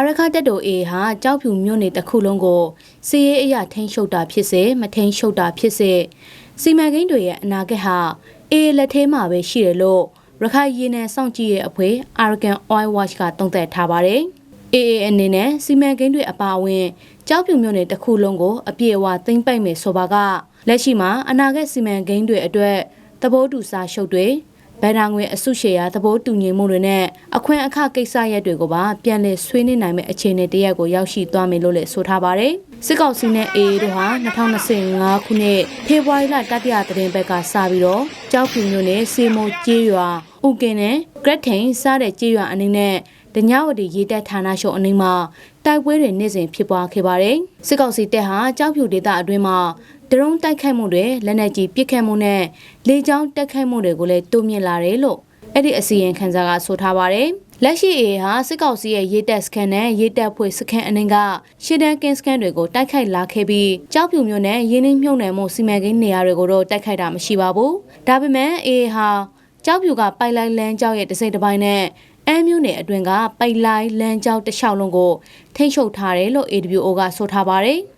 အာရခတက်တိုအေဟာကြောက်ဖြူမြို့နယ်တစ်ခုလုံးကိုစီးရဲအရာထိန်းချုပ်တာဖြစ်စေမထိန်းချုပ်တာဖြစ်စေစီမံကိန်းတွေရဲ့အနာဂတ်ဟာအေလက်ထဲမှာပဲရှိတယ်လို့ရခိုင်ရင်းနယ်စောင့်ကြည့်ရဲ့အဖွဲ့ Arrogant Oil Watch ကသုံးသပ်ထားပါတယ်။ AA အနေနဲ့စီမံကိန်းတွေအပါအဝင်ကြောက်ဖြူမြို့နယ်တစ်ခုလုံးကိုအပြည့်အဝသိမ်းပိုက်မယ်ဆိုပါကလက်ရှိမှာအနာဂတ်စီမံကိန်းတွေအတွက်သဘောတူစာချုပ်တွေ ဗန်ဒါငွေအစုရှယ်ယာသဘောတူညီမှုတွေနဲ့အခွင့်အခကိစ္စရပ်တွေကိုပါပြန်လည်ဆွေးနွေးနိုင်မယ့်အခြေအနေတရက်ကိုရောက်ရှိသွားမယ်လို့လည်းဆိုထားပါတယ်။စစ်ကောင်စီနဲ့ AA တို့ဟာ2025ခုနှစ်ဖေဖော်ဝါရီလတတိယသတင်းပတ်ကစပြီးတော့ကြောက်ဖြူမြို့နယ်စီမိုကျေးရွာဥကင်းနဲ့ဂရက်ထိန်စတဲ့ကျေးရွာအနေနဲ့ ဒညဝတီရေတပ်ဌာနချုပ်အနီးမှာတိုက်ပွဲတွေနေ့စဉ်ဖြစ်ပွားခဲ့ပါတယ်။စစ်ကောင်စီတပ်ဟာကြောက်ဖြူဒေသအတွင်းမှာဒရုန်းတိုက်ခိုက်မှုတွေလက်နက်ကြီးပစ်ခတ်မှုနဲ့လေကြောင်းတိုက်ခိုက်မှုတွေကိုလည်းတိုးမြင့်လာတယ်လို့အဲ့ဒီအစီရင်ခံစာကဆိုထားပါတယ်။လက်ရှိအေဟာစစ်ကောင်စီရဲ့ရေးတက်စကန်နဲ့ရေးတက်ဖွဲ့စကန်အနှင်းကရှစ်တန်းကင်းစကန်တွေကိုတိုက်ခိုက်လာခဲ့ပြီးကြောက်ဖြူမျိုးနဲ့ရင်းနှီးမြှုပ်နှံမှုစီမံကိန်းနေရာတွေကိုတော့တိုက်ခိုက်တာမရှိပါဘူး။ဒါပေမဲ့အေဟာကြောက်ဖြူကပိုက်လိုက်လန်းကြောက်ရဲ့တစိမ့်တစ်ပိုင်းနဲ့ အမ်းမြို့နယ်အတွင်းကပိုက်လိုက်လန်းကြောက်တစ်လျှောက်လုံးကိုထိမ့်ချုပ်ထားတယ်လို့ AWO ကဆိုထားပါတယ်။